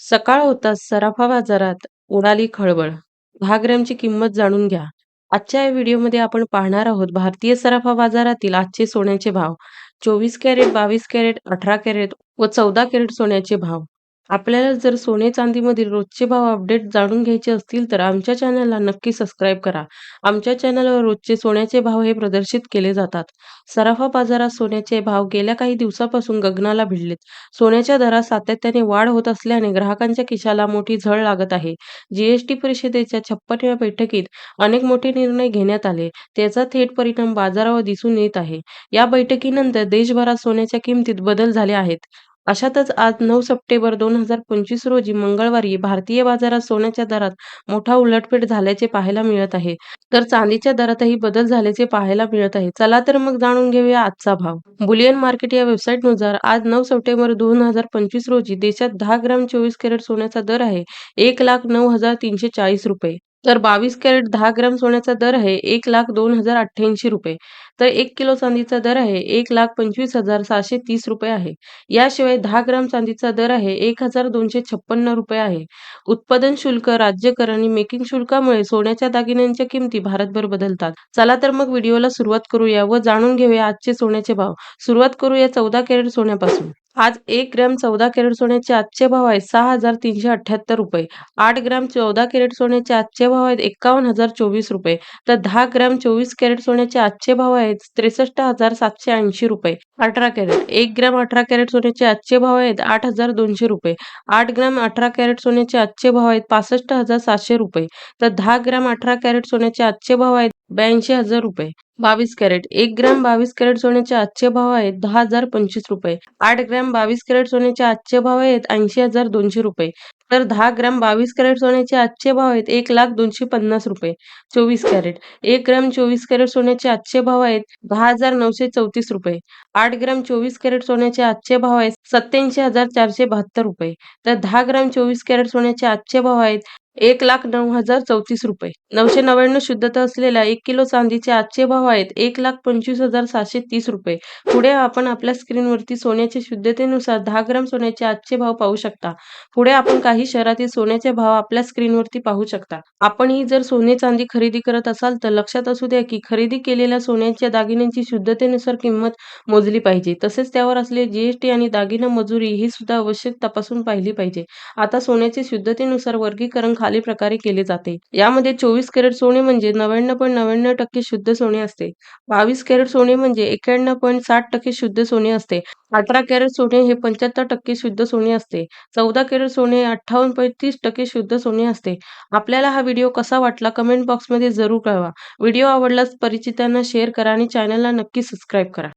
सकाळ होताच सराफा बाजारात उडाली खळबळ. दहा ग्रॅमची किंमत जाणून घ्या. आजच्या या व्हिडिओमध्ये आपण पाहणार आहोत भारतीय सराफा बाजारातील आजचे सोन्याचे भाव, चोवीस कॅरेट, बावीस कॅरेट, अठरा कॅरेट व चौदा कॅरेट सोन्याचे भाव. आपल्याला जर सोने चांदीमधील रोजचे भाव अपडेट जाणून घ्यायचे असतील तर आमच्या चॅनलला नक्की सबस्क्राईब करा. आमच्या चॅनलवर रोजचे सोन्याचे भाव हे प्रदर्शित केले जातात. सराफा बाजारात सोन्याचे भाव गेल्या काही दिवसापासून गगनाला भिडलेत. सोन्याच्या दरात सातत्याने वाढ होत असल्याने ग्राहकांच्या खिशाला मोठी झळ लागत आहे. जीएसटी परिषदेच्या छप्पनव्या बैठकीत अनेक मोठे निर्णय घेण्यात आले, त्याचा थेट परिणाम बाजारावर दिसून येत आहे. या बैठकीनंतर देशभरात सोन्याच्या किमतीत बदल झाले आहेत. अशातच आज नऊ सप्टेंबर दोन हजार पंचवीस रोजी मंगळवारी भारतीय बाजारात सोन्याच्या दरात मोठा उलटफेट झाल्याचे पाहायला मिळत आहे. तर चांदीच्या दरातही बदल झाल्याचे पाहायला मिळत आहे. चला तर मग जाणून घेऊया आजचा भाव. बुलियन मार्केट या वेबसाईटनुसार आज नऊ सप्टेंबर दोन हजार पंचवीस रोजी देशात दहा ग्राम चोवीस कॅरेट सोन्याचा दर आहे एक लाख नऊ हजार तीनशे चाळीस रुपये. तर बावीस कॅरेट दहा ग्रॅम सोन्याचा दर आहे एक लाख दोन हजार अठ्ठ्याऐंशी रुपये. तर एक किलो चांदीचा दर आहे एक लाख पंचवीस हजार सहाशे तीस रुपये आहे. याशिवाय दहा ग्राम चांदीचा दर आहे एक हजार दोनशे छप्पन्न रुपये आहे. उत्पादन शुल्क, राज्य कर आणि मेकिंग शुल्कामुळे सोन्याच्या दागिन्यांच्या किमती भारतभर बदलतात. चला तर मग व्हिडिओला सुरुवात करूया व जाणून घेऊया आजचे सोन्याचे भाव. सुरुवात करूया चौदा कॅरेट सोन्यापासून. आज एक ग्रॅम चौदा कॅरेट सोन्याचे आजचे भाव आहेत सहा हजार तीनशे अठ्ठ्याहत्तर रुपये. आठ ग्रॅम चौदा कॅरेट सोन्याचे आजचे भाव आहेत एकावन्न हजार चोवीस रुपये. तर दहा ग्रॅम चोवीस कॅरेट सोन्याचे आजचे भाव आहेत त्रेसष्ट हजार सातशे ऐंशी रुपये. अठरा कॅरेट एक ग्रॅम अठरा कॅरेट सोन्याचे आजचे भाव आहेत आठ हजार दोनशे रुपये. आठ ग्रॅम अठरा कॅरेट सोन्याचे आजचे भाव आहेत पासष्ट हजार सातशे रुपये. तर दहा ग्रॅम अठरा कॅरेट सोन्याचे आजचे भाव आहेत ब्याऐंशी हजार रुपये. बावीस कॅरेट एक ग्रॅम बावीस कॅरेट सोन्याचे आजचे भाव आहेत दहा हजार पंचवीस रुपये. आठ ग्रॅम बावीस कॅरेट सोन्याचे आजचे भाव आहेत ऐंशी हजार दोनशे रुपये. तर दहा ग्रॅम बावीस कॅरेट सोन्याचे आजचे भाव आहेत एक लाख दोनशे पन्नास रुपये. चोवीस कॅरेट एक ग्रॅम चोवीस कॅरेट सोन्याचे आजचे भाव आहेत दहा हजार नऊशे चौतीस रुपये. आठ ग्रॅम चोवीस कॅरेट सोन्याचे आजचे भाव आहेत सत्याऐंशी हजार चारशे बहात्तर रुपये. तर दहा ग्रॅम चोवीस कॅरेट सोन्याचे आजचे भाव आहेत एक लाख नऊ हजार चौतीस रुपये. नऊशे नव्याण्णव शुद्धता असलेल्या एक किलो चांदीचे आजचे भाव आहेत एक लाख पंचवीस हजार सातशे तीस रुपये. पुढे आपण आपल्या स्क्रीनवरती सोन्याच्या शुद्धतेनुसार दहा ग्राम सोन्याचे आजचे भाव पाहू शकता. पुढे आपण काही शहरातील सोन्याचे भाव आपल्या स्क्रीनवरती पाहू शकता. आपणही जर सोने चांदी खरेदी करत असाल तर लक्षात असू द्या की खरेदी केलेल्या सोन्याच्या दागिन्यांची शुद्धतेनुसार किंमत मोजली पाहिजे. तसेच त्यावर असलेले जीएसटी आणि दागिना मजुरी ही सुद्धा आवश्यक तपासून पाहिली पाहिजे. आता सोन्याचे शुद्धतेनुसार वर्गीकरण खालील प्रकारे केले जाते. यामध्ये चोवीस कॅरेट सोने म्हणजे नव्याण्णव पॉईंट नव्याण्णव टक्के शुद्ध सोने असते. बावीस कॅरेट सोने म्हणजे एक्याण्णव पॉईंट साठ टक्के शुद्ध सोने असते. अठरा कॅरेट सोने हे पंच्याहत्तर टक्के शुद्ध सोने असते. चौदा कॅरेट सोने अठ्ठावन्न पॉईंट तीस टक्के शुद्ध सोने असते. आपल्याला हा व्हिडिओ कसा वाटला कमेंट बॉक्समध्ये जरूर कळवा. व्हिडिओ आवडल्यास परिचितांना शेअर करा आणि चॅनलला नक्की सबस्क्राईब करा.